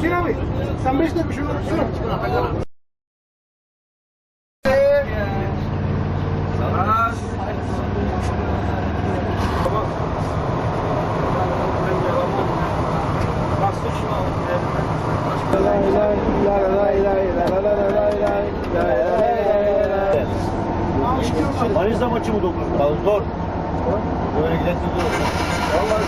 Sinan Bey, sen beş dakika şunu şunu. Manisa maçı mı dokuz? Zor. Böyle gidelim. Vallahi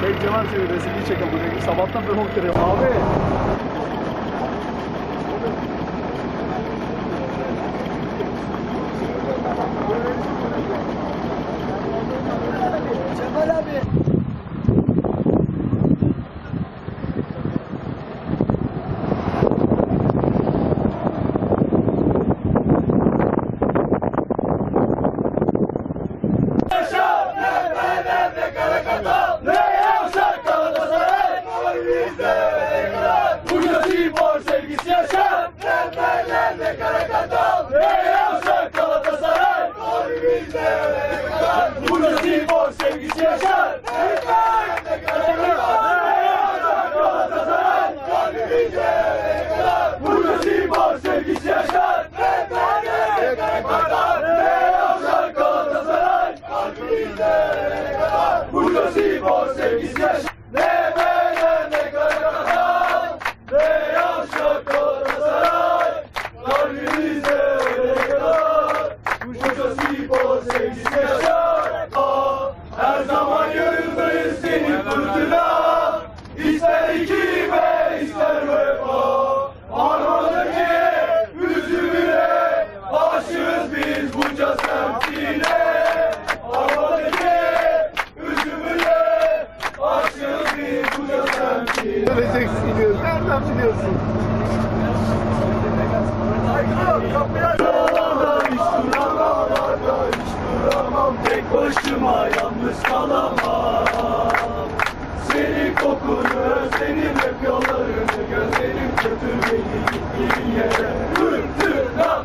Çek Cemal TV resmini çek abone Sabahtan ben o Abi Karakatta ne yapsak 这是一个心与 yapıyorsun? Kapıya yollarda hiç duramalarda hiç duramam Tek başıma yalnız kalamam Senin kokunu özlenim hep yollarını gözlerim Götür beni gittiğin yere Fırtına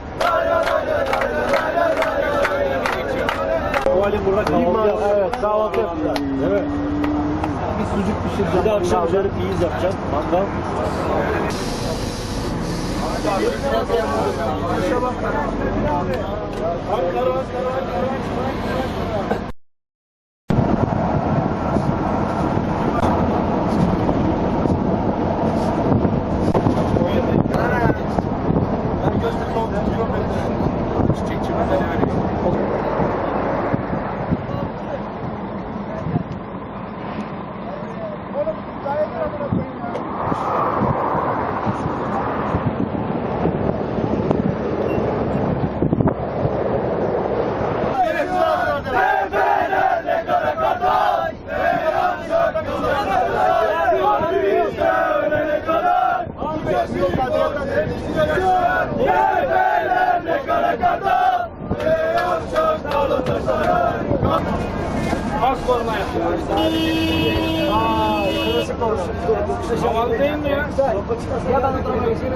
Burada kahvaltı yaptılar. Evet kahvaltı yaptılar. Evet. Bir sucuk pişireceğim. Bir de akşam üzeri piyiz yapacağım. Mangal. Bak korna yapıyor. Aa, kırmızı korna. Havalı değil mi ya? Ya ben o tarafa geçeyim.